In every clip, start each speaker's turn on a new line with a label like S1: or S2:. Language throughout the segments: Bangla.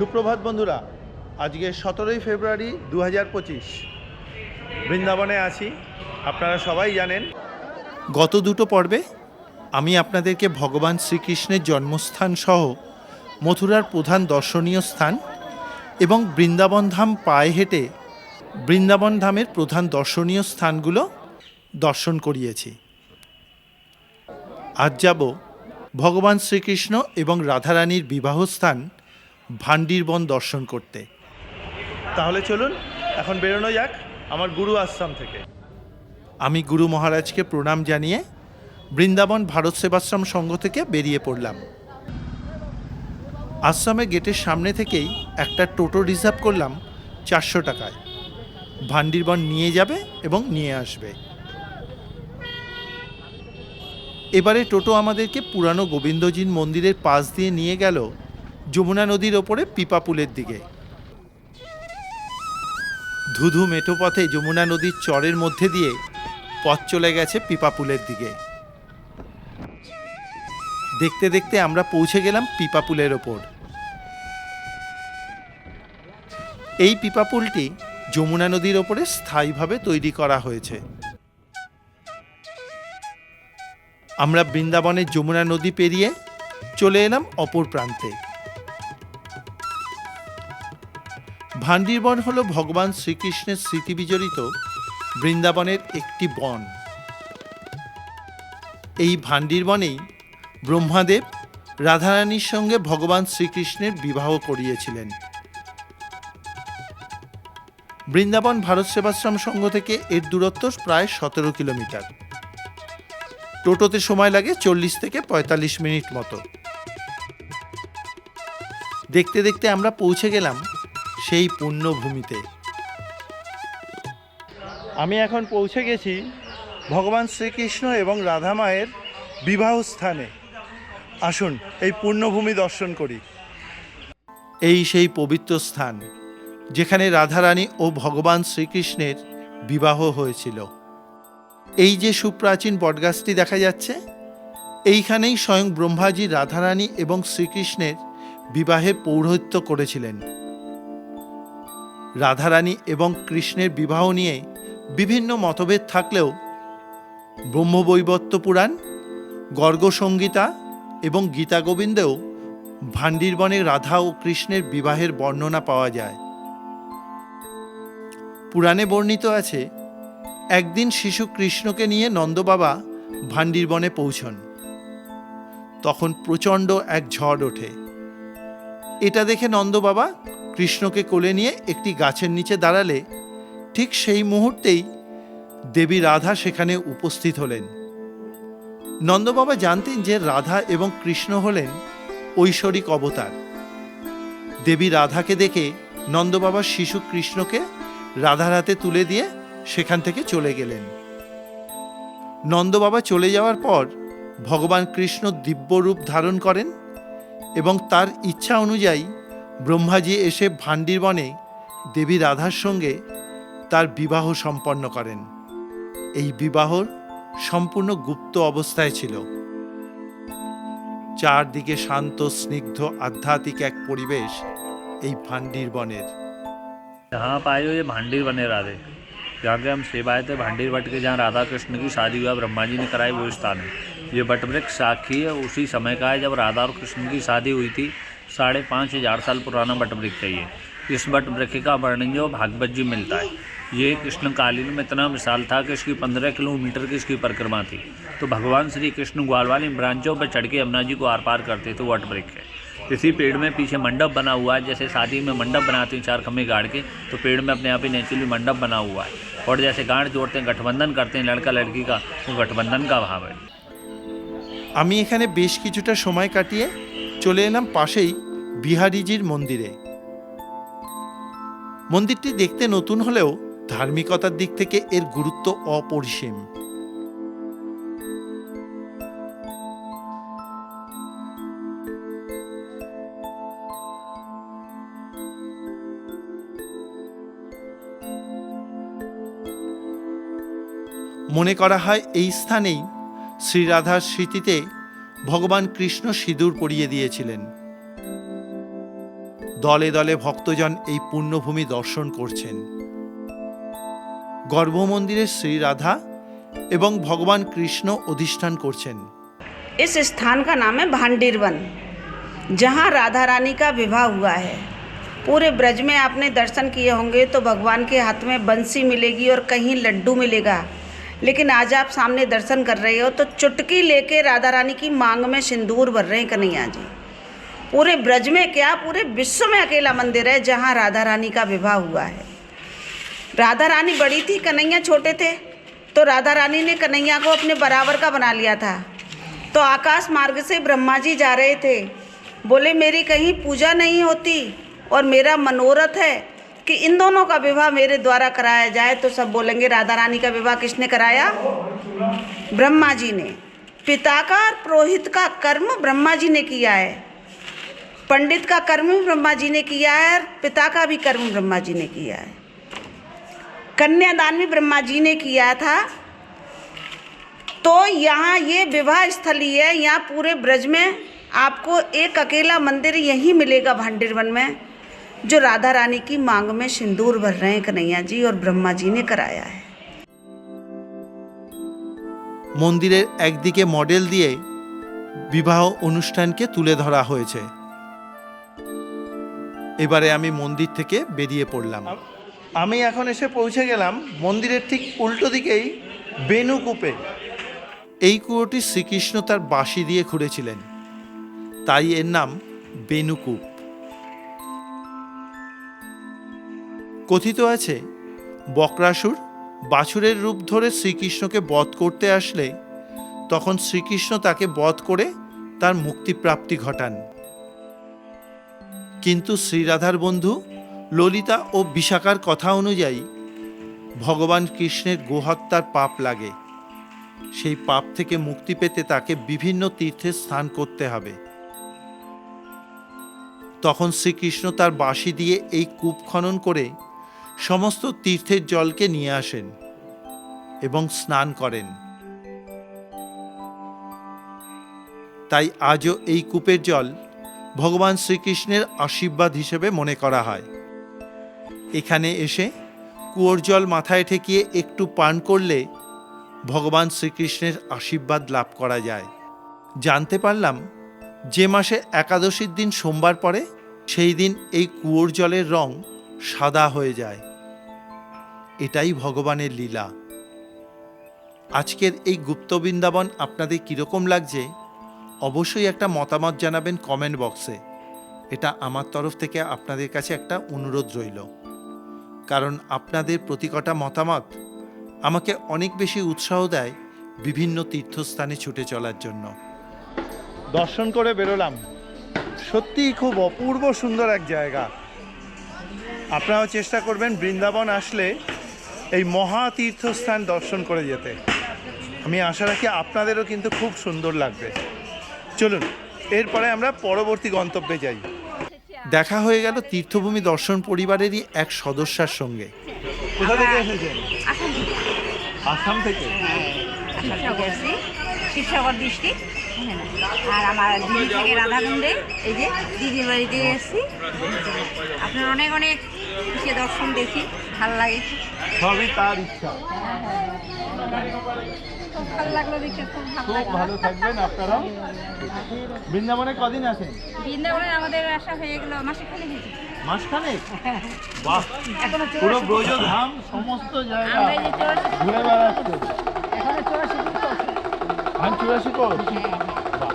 S1: সুপ্রভাত বন্ধুরা, আজকে সতেরোই ফেব্রুয়ারি দু হাজার পঁচিশ, বৃন্দাবনে আছি। আপনারা সবাই জানেন। গত দুটো পর্বে আমি আপনাদেরকে ভগবান শ্রীকৃষ্ণের জন্মস্থান সহ মথুরার প্রধান দর্শনীয় স্থান এবং বৃন্দাবন ধাম পায়ে হেঁটে বৃন্দাবন ধামের প্রধান দর্শনীয় স্থানগুলো দর্শন করিয়েছি। আজ যাব ভগবান শ্রীকৃষ্ণ এবং রাধারানীর বিবাহস্থান ভান্ডিরবন দর্শন করতে। তাহলে চলুন এখন বেরোনো যাক আমার গুরু আশ্রম থেকে। আমি গুরু মহারাজকে প্রণাম জানিয়ে বৃন্দাবন ভারত সেবাশ্রম সংঘ থেকে বেরিয়ে পড়লাম। আশ্রমের গেটের সামনে থেকেই একটা টোটো রিজার্ভ করলাম চারশো টাকায়। ভান্ডিরবন নিয়ে যাবে এবং নিয়ে আসবে। এবারে টোটো আমাদেরকে পুরানো গোবিন্দজির মন্দিরের পাশ দিয়ে নিয়ে গেল যমুনা নদীর ওপরে পিপাপুলের দিকে। ধুধু মেঠো পথে যমুনা নদীর চরের মধ্যে দিয়ে পথ চলে গেছে পিপাপুলের দিকে। দেখতে দেখতে আমরা পৌঁছে গেলাম পিপাপুলের ওপর। এই পিপাপুলটি যমুনা নদীর ওপরে স্থায়ীভাবে তৈরি করা হয়েছে। আমরা বৃন্দাবনের যমুনা নদী পেরিয়ে চলে এলাম অপর প্রান্তে। ভান্ডিরবন হল ভগবান শ্রীকৃষ্ণের স্মৃতি বিজড়িত বৃন্দাবনের একটি বন। এই ভান্ডিরবনেই ব্রহ্মাদেব রাধারানীর সঙ্গে ভগবান শ্রীকৃষ্ণের বিবাহ করিয়েছিলেন। বৃন্দাবন ভারত সেবাশ্রম সংঘ থেকে এর দূরত্ব প্রায় সতেরো কিলোমিটার। টোটোতে সময় লাগে চল্লিশ থেকে পঁয়তাল্লিশ মিনিট মতো। দেখতে দেখতে আমরা পৌঁছে গেলাম সেই পুণ্যভূমিতে। আমি এখন পৌঁছে গেছি ভগবান শ্রীকৃষ্ণ এবং রাধা মায়ের বিবাহ স্থানে। আসুন এই পুণ্যভূমি দর্শন করি। এই সেই পবিত্র স্থান যেখানে রাধারানী ও ভগবান শ্রীকৃষ্ণের বিবাহ হয়েছিল। এই যে সুপ্রাচীন বটগাছটি দেখা যাচ্ছে এইখানেই স্বয়ং ব্রহ্মাজি রাধারানী এবং শ্রীকৃষ্ণের বিবাহে পৌরোহিত্য করেছিলেন। রাধারানী এবং কৃষ্ণের বিবাহ নিয়ে বিভিন্ন মতভেদ থাকলেও ব্রহ্মবৈবত্য পুরাণ, গর্গসংগীতা এবং গীতা গোবিন্দেও রাধা ও কৃষ্ণের বিবাহের বর্ণনা পাওয়া যায়। পুরাণে বর্ণিত আছে, একদিন শিশু কৃষ্ণকে নিয়ে নন্দবাবা ভান্ডিরবনে পৌঁছন। তখন প্রচণ্ড এক ঝড় ওঠে। এটা দেখে নন্দবাবা কৃষ্ণকে কোলে নিয়ে একটি গাছের নিচে দাঁড়ালে ঠিক সেই মুহূর্তেই দেবী রাধা সেখানে উপস্থিত হলেন। নন্দবাবা জানতেন যে রাধা এবং কৃষ্ণ হলেন ঐশ্বরিক অবতার। দেবী রাধাকে দেখে নন্দবাবা শিশু কৃষ্ণকে রাধার হাতে তুলে দিয়ে সেখান থেকে চলে গেলেন। নন্দবাবা চলে যাওয়ার পর ভগবান কৃষ্ণ দিব্য রূপ ধারণ করেন এবং তার ইচ্ছা অনুযায়ী ব্রহ্মাজি এসে ভান্ডিরবনে দেবী রাধার সঙ্গে তার বিবাহ সম্পন্ন করেন এই বিবাহ সম্পূর্ণ গুপ্ত অবস্থায় ছিল চারদিকে শান্ত স্নিগ্ধ আধ্যাত্মিক এক পরিবেশ এই ভান্ডিরবনের
S2: यहाँ आप आए हो ये भांडीर बने राधे जहाँ के हम सेब आए थे भांडीर बट के जहाँ राधा कृष्ण की शादी हुआ ब्रह्मा जी ने कराई वो स्थान है ये बट वृक्ष साक्षी है उसी समय का है जब राधा और कृष्ण की शादी हुई थी साढ़े पाँच हज़ार साल पुराना बट वृक्ष है ये इस बट वृक्ष का वर्णन जो भागवत जी मिलता है ये कृष्णकालीन में इतना विशाल था कि इसकी पंद्रह किलोमीटर की इसकी परिक्रमा थी तो भगवान श्री कृष्ण ग्वाल वाली ब्रांचों पर चढ़ के यमुना जी को आर पार करते थे वट वृक्ष है इसी पेड़ में पीछे मंडप बना हुआ है जैसे शादी में मंडप बनाते हैं चार खम्भे गाड़ के तो पेड़ में अपने आप ही नेचुरली मंडप बना हुआ है और जैसे गांठ जोड़ते हैं गठबंधन करते हैं लड़का लड़की का वो गठबंधन का भाव है
S1: আমি এখানে বেশ কিছুটা সময় কাটিয়ে চলে এলাম পাশেই বিহারিজির মন্দিরে। মন্দিরটি দেখতে নতুন হলেও ধার্মিকতার দিক থেকে এর গুরুত্ব অপরিসীম। মনে করা হয় এই স্থানেই শ্রীরাধার স্মৃতিতে ভগবান কৃষ্ণ সিঁদুর পরিয়ে দিয়েছিলেন। দলে দলে ভক্তজন এই পুণ্যভূমি দর্শন করছেন গর্ভমন্দিরে শ্রী রাধা এবং ভগবান কৃষ্ণ অধিষ্ঠান করছেন
S3: इस स्थान का नाम है भांडीर वन जहाँ राधा रानी का विवाह हुआ है पूरे ब्रज में आपने दर्शन किए होंगे तो भगवान के हाथ में बंसी मिलेगी और कहीं लड्डू मिलेगा लेकिन आज आप सामने दर्शन कर रहे हो तो चुटकी लेके राधा रानी की मांग में सिंदूर भर रहे हैं कन्हैया जी पूरे ब्रज में क्या पूरे विश्व में अकेला मंदिर है जहाँ राधा रानी का विवाह हुआ है? राधा रानी बड़ी थी, कन्हैया छोटे थे तो राधा रानी ने कन्हैया को अपने बराबर का बना लिया था। तो आकाश मार्ग से ब्रह्मा जी जा रहे थे। बोले, मेरी कहीं पूजा नहीं होती और मेरा मनोरथ है कि इन दोनों का विवाह मेरे द्वारा कराया जाए। तो सब बोलेंगे, राधा रानी का विवाह किसने कराया? ब्रह्मा जी ने। पिता का और पुरोहित का कर्म ब्रह्मा जी ने किया है। पंडित का कर्म भी ब्रह्मा जी ने किया है और पिता का भी कर्म ब्रह्मा जी ने किया है कन्यादान भी ब्रह्मा जी ने किया था तो यहाँ ये विवाह स्थली है यहाँ पूरे ब्रज में आपको एक अकेला मंदिर यहीं मिलेगा भांडिर वन में जो राधा रानी की मांग में सिंदूर भर रहे हैं कन्हैया जी और ब्रह्मा जी ने कराया है
S1: মন্দিরের একদিকে মডেল দিয়ে বিবাহ অনুষ্ঠানকে তুলে ধরা হয়েছে এবারে আমি মন্দির থেকে বেরিয়ে পড়লাম। আমি এখন এসে পৌঁছে গেলাম মন্দিরের ঠিক উল্টো দিকেই বেনুকূপে এই কুয়োটি শ্রীকৃষ্ণ তার বাঁশি দিয়ে খুঁড়েছিলেন। তাই এর নাম বেনুকূপ কথিত আছে বক্রাসুর বাছুরের রূপ ধরে শ্রীকৃষ্ণকে বধ করতে আসলে তখন শ্রীকৃষ্ণ তাকে বধ করে তার মুক্তিপ্রাপ্তি ঘটান। কিন্তু শ্রীরাধার বন্ধু, ললিতা ও বিশাখার কথা অনুযায়ী ভগবান কৃষ্ণের গোহত্যার পাপ লাগে। সেই পাপ থেকে মুক্তি পেতে তাকে বিভিন্ন তীর্থে স্নান করতে হবে। তখন শ্রীকৃষ্ণ তার বাঁশি দিয়ে এই কূপ খনন করে সমস্ত তীর্থের জলকে নিয়ে আসেন এবং স্নান করেন। তাই আজও এই কূপের জল ভগবান শ্রীকৃষ্ণের আশীর্বাদ হিসেবে মনে করা হয়। এখানে এসে কুয়োর জল মাথায় ঠেকিয়ে একটু পান করলে ভগবান শ্রীকৃষ্ণের আশীর্বাদ লাভ করা যায়। জানতে পারলাম, যে মাসে একাদশীর দিন সোমবার পরে সেই দিন এই কুয়োর জলের রং সাদা হয়ে যায়। এটাই ভগবানের লীলা। আজকের এই গুপ্ত বৃন্দাবন আপনাদের কীরকম লাগছে? অবশ্যই একটা মতামত জানাবেন কমেন্ট বক্সে এটা আমার তরফ থেকে আপনাদের কাছে একটা অনুরোধ রইল। কারণ আপনাদের প্রতি কটা মতামত আমাকে অনেক বেশি উৎসাহ দেয় বিভিন্ন তীর্থস্থানে ছুটে চলার জন্য। দর্শন করে বেরোলাম। সত্যিই খুব অপূর্ব সুন্দর এক জায়গা। আপনারাও চেষ্টা করবেন বৃন্দাবন আসলে এই মহা তীর্থস্থান দর্শন করে যেতে। আমি আশা রাখি আপনাদেরও কিন্তু খুব সুন্দর লাগবে। চলুন এরপরে আমরা পরবর্তী গন্তব্যে যাই। দেখা হয়ে গেল তীর্থভূমি দর্শন পরিবারেরই এক সদস্যার সঙ্গে। কোথা থেকে এসেছেন? আসাম থেকে।
S4: শিবসাগর শিবসাগর ডিস্ট্রিক্ট আর আমার দিদি থেকে রাধাকুণ্ডে এই যে দিদির বাড়িতে এসেছি আপনার অনেক অনেক সে দর্শন দেখি ভালো লাগে।
S1: সবই তার ইচ্ছা।
S4: খুব ভালো
S1: থাকবেন আপনারাও বৃন্দাবনে কদিন আছেন?
S4: বৃন্দাবনে আমাদের আসা হয়ে গেল মাসে খালি হয়েছে
S1: বাহ। পুরো ব্রজধাম সমস্ত জায়গা
S4: আমরা এই যে চৌরাশি
S1: ঘুরে বেড়াচ্ছে।
S4: এখনও চৌরাশি দিন চলছে।
S1: ধান চুরাশি
S4: হ্যাঁ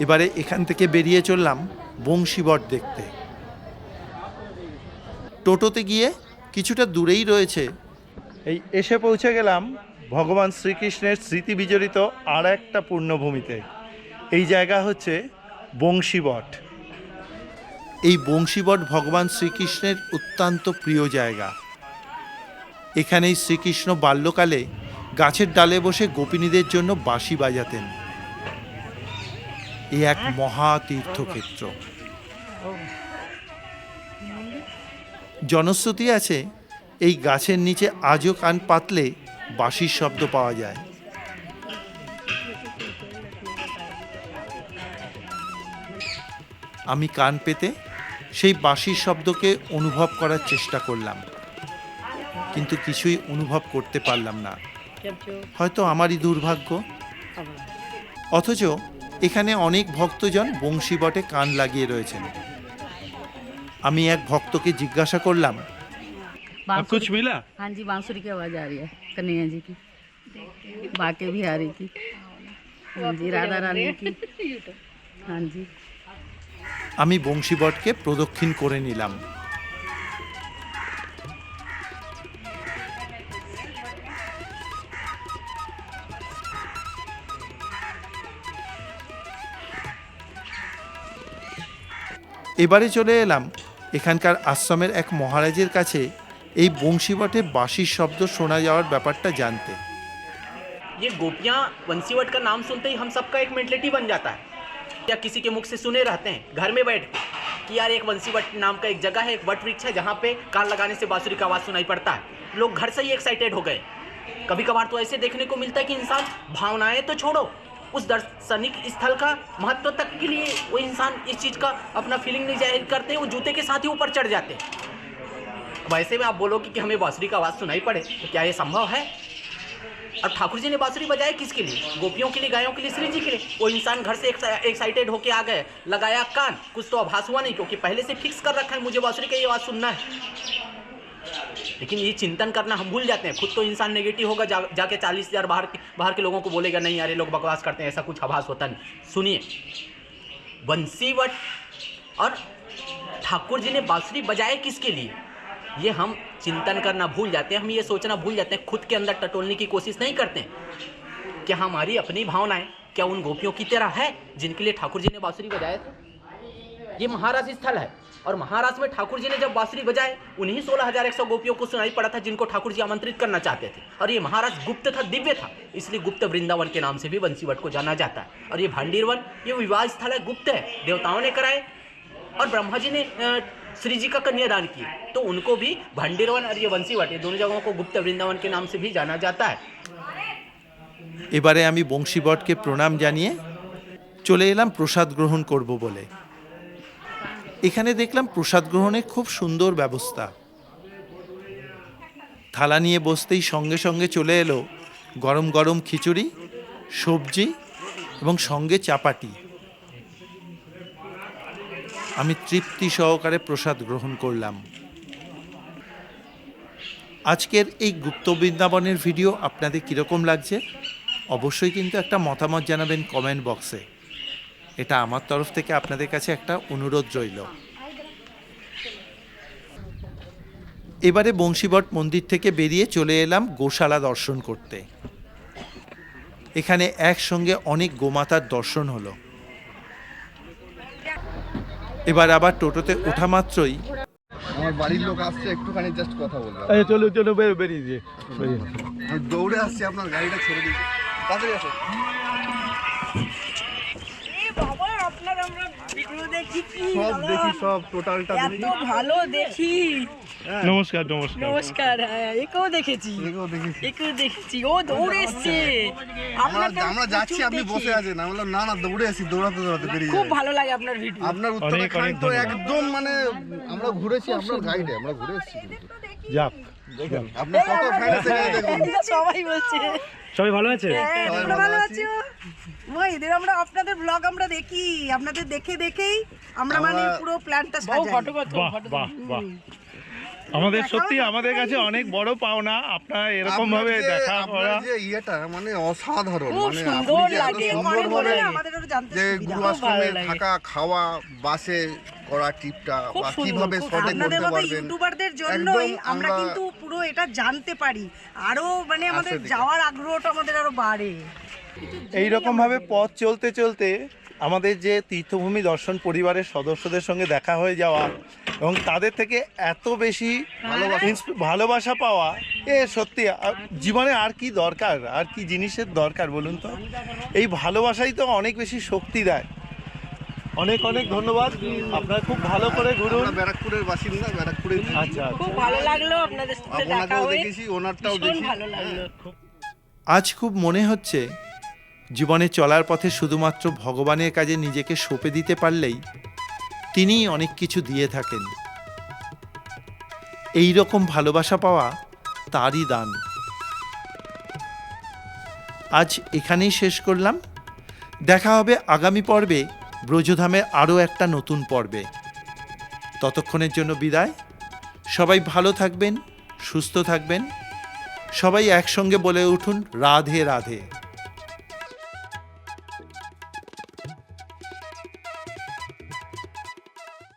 S1: এবারে এখান থেকে বেরিয়ে চললাম বংশীবট দেখতে। টোটোতে গিয়ে কিছুটা দূরেই রয়েছে। এই এসে পৌঁছে গেলাম ভগবান শ্রীকৃষ্ণের স্মৃতি বিজড়িত আর একটা পূর্ণভূমিতে। এই জায়গা হচ্ছে বংশীবট। এই বংশীবট ভগবান শ্রীকৃষ্ণের অত্যন্ত প্রিয় জায়গা। এখানেই শ্রীকৃষ্ণ বাল্যকালে গাছের ডালে বসে গোপিনীদের জন্য বাঁশি বাজাতেন। এ এক মহা তীর্থক্ষেত্র। জনশ্রুতি আছে, এই গাছের নিচে আজও কান পাতলে বাঁশির শব্দ পাওয়া যায়। আমি কান পেতে সেই বাঁশির শব্দকে অনুভব করার চেষ্টা করলাম, কিন্তু কিছুই অনুভব করতে পারলাম না। হয়তো আমারই দুর্ভাগ্য। অথচ এখানে অনেক ভক্তজন বংশীবটে কান লাগিয়ে রয়েছেন। আমি এক ভক্তকে জিজ্ঞাসা করলাম
S5: कुछ मिला
S6: हाँ जी बांसुरी की आवाज़ आ रही है कन्हैया जी की बाके भी आ रही थी हाँ जी राधा रानी की हाँ जी
S1: আমি বংশীবটকে প্রদক্ষিণ করে নিলাম এবারে চলে এলাম এখানকার আশ্রমের এক মহারাজের কাছে এই বংশীবটে বাঁশির শব্দ শোনা যাওয়ার ব্যাপারটা জানতে
S7: ये गोपियाँ वंशीवट का नाम सुनते ही हम सबका एक मेंटलिटी बन जाता है या किसी के मुख से सुने रहते हैं घर में बैठ के कि यार एक वंशीवट नाम का एक जगह है एक वट वृक्ष है जहाँ पे कान लगाने से बांसुरी का आवाज़ सुनाई पड़ता है लोग घर से ही एक्साइटेड हो गए कभी कभार तो ऐसे देखने को मिलता है कि इंसान भावनाएं तो छोड़ो उस दार्शनिक स्थल का महत्व तक के लिए वो इंसान इस चीज़ का अपना फीलिंग नहीं जाहिर करते वो जूते के साथ ही ऊपर चढ़ जाते हैं वैसे में आप बोलोगे कि हमें बांसुरी का आवाज़ सुनाई पड़े तो क्या ये संभव है? और ठाकुर जी ने बांसुरी बजाया किसके लिए? गोपियों के लिए गायों के लिए श्री जी के लिए। वो इंसान घर से एक्साइटेड होके आ गए। लगाया कान। कुछ तो आभास हुआ नहीं क्योंकि पहले से फिक्स कर रखा है मुझे बांसुरी का ये आवाज़ सुनना है। लेकिन ये चिंतन करना हम भूल जाते हैं। खुद तो इंसान नेगेटिव होगा जा, जाके चालीस हज़ार बाहर के बाहर के लोगों को बोलेगा नहीं यार ये लोग बकवास करते हैं ऐसा कुछ आभास होता नहीं। सुनिए। बंसीवट और ठाकुर जी ने बांसुरी बजाए किसके लिए? ये हम चिंतन करना भूल जाते हैं, हम ये सोचना भूल जाते हैं, खुद के अंदर टटोलने की कोशिश नहीं करते क्या हमारी अपनी भावनाएँ, क्या उन गोपियों की तरह है जिनके लिए ठाकुर जी ने बांसुरी बजाया था? ये महाराज स्थल है और महाराज में ठाकुर जी ने जब बांसुरी बजाए उन्हीं सोलह हज़ार एक सौ गोपियों को सुनाई पड़ा था जिनको ठाकुर जी आमंत्रित करना चाहते थे। और ये महाराज गुप्त था, दिव्य था, इसलिए गुप्त वृंदावन के नाम से भी बंसीवट को जाना जाता है। और ये भांडीरवन, ये विवाह स्थल है, गुप्त है, देवताओं ने कराए और ब्रह्मा जी ने श्री जी का कन्यादान किए तो उनको भी भंडीरवन और ये बंसीवट ये दोनों जगहों को गुप्त वृंदावन के नाम से भी जाना जाता है
S1: এবারে আমি বংশীবটকে প্রণাম জানিয়ে চলে এলাম প্রসাদ গ্রহণ করব বলে এখানে দেখলাম প্রসাদ গ্রহণের খুব সুন্দর ব্যবস্থা থালা নিয়ে বসতেই সঙ্গে সঙ্গে চলে এলো গরম গরম খিচুড়ি সবজি এবং সঙ্গে চাপাটি আমি তৃপ্তি সহকারে প্রসাদ গ্রহণ করলাম। আজকের এই গুপ্ত বৃন্দাবনের ভিডিও আপনাদের কীরকম লাগছে? অবশ্যই কিন্তু একটা মতামত জানাবেন কমেন্ট বক্সে। এটা আমার তরফ থেকে আপনাদের কাছে একটা অনুরোধ রইল। এবারে বংশীবট মন্দির থেকে বেরিয়ে চলে এলাম গোশালা দর্শন করতে। এখানে একসঙ্গে অনেক গোমাতার দর্শন হলো। এবার আবার টোটোতে ওঠা মাত্রই
S8: আমার বাড়ির লোক আসছে একটুখানি জাস্ট কথা বলবে
S5: আচ্ছা চলো চলো বের- বেরিয়ে দিয়ে
S8: দৌড়ে আসছি আপনার গাড়িটা ছেড়ে দিয়েছে। তাড়াতাড়ি আসো সব দেখি সব টোটালটা দেখি।
S9: ভালো দেখি।
S5: নমস্কার নমস্কার।
S9: নমস্কার হ্যাঁ একেও দেখেছি।
S8: এগুলো দেখেছি।
S9: একেও দেখেছি। ও দৌড়ে এসছে।
S8: আমরা আমরা যাচ্ছি আপনি বসে আছেন। আমি বললাম না না দৌড়ে আসি দৌড়াতে দৌড়াতে বেরিয়ে
S9: খুব ভালো লাগে আপনার ভিডিও
S8: আপনার উত্তরাখণ্ড তো একদম মানে আমরা ঘুরেছি আপনার গাইডে আমরা ঘুরে এসেছি কিন্তু।
S5: যাক।
S8: আপনি কত ফ্যান আছে এখানে দেখুন।
S9: সবাই বলছে।
S5: সবাই ভালো আছে?
S9: হ্যাঁ,
S8: সবাই ভালো
S9: ভালো
S8: আছি।
S9: আছো এদের আমরা আপনাদের ব্লগ আমরা দেখি আপনাদের দেখে দেখেই আমরা মানে পুরো প্ল্যানটা সাজাই।
S5: বাহ বাহ বাহ। আমাদের সত্যি আমাদের কাছে অনেক বড় পাওনা আপনার এরকম ভাবে দেখা করা।
S8: যে ইয়েটা মানে অসাধারণ মানে
S9: সুন্দর লাগে আমাদের জানতে
S8: যে
S9: সুবিধা।
S8: গুরু আশ্রমে থাকা খাওয়া বাসে করা টিপটা বা কীভাবে শর্টে করতে পারবেন।
S9: ইউটিউবারদের জন্যই আমরা কিন্তু পুরো এটা জানতে পারি। আরও মানে আমাদের যাওয়ার আগ্রহটা আমাদের আরও বাড়ে।
S1: এই রকমভাবে পথ চলতে চলতে আমাদের যে তীর্থভূমি দর্শন পরিবারের সদস্যদের সঙ্গে দেখা হয়ে যাওয়া এবং তাদের থেকে এত বেশি ভালোবাসা। পাওয়া এ সত্যি জীবনে আর কি দরকার আর কি জিনিসের দরকার বলুন তো? এই ভালোবাসাই তো অনেক বেশি শক্তি দেয়। অনেক অনেক ধন্যবাদ। আপনারা খুব ভালো করে ঘুরুন।
S8: ব্যারাকপুরের বাসিন্দা ব্যারাকপুরে
S1: আচ্ছা
S9: খুব ভালো লাগল আপনাদের সাথে দেখা হয়ে।
S8: দেখেছি ওনারটাও
S9: ভীষণ
S8: দেখি
S9: ভালো লাগল।
S1: আজ খুব মনে হচ্ছে জীবনে চলার পথে শুধুমাত্র ভগবানের কাজে নিজেকে সঁপে দিতে পারলেই তিনিই অনেক কিছু দিয়ে থাকেন। এই রকম ভালোবাসা পাওয়া তারই দান। আজ এখানেই শেষ করলাম। দেখা হবে আগামী পর্বে ব্রজধামের আরও একটা নতুন পর্বে। ততক্ষণের জন্য বিদায়। সবাই ভালো থাকবেন, সুস্থ থাকবেন। সবাই একসঙ্গে বলে উঠুন, রাধে রাধে।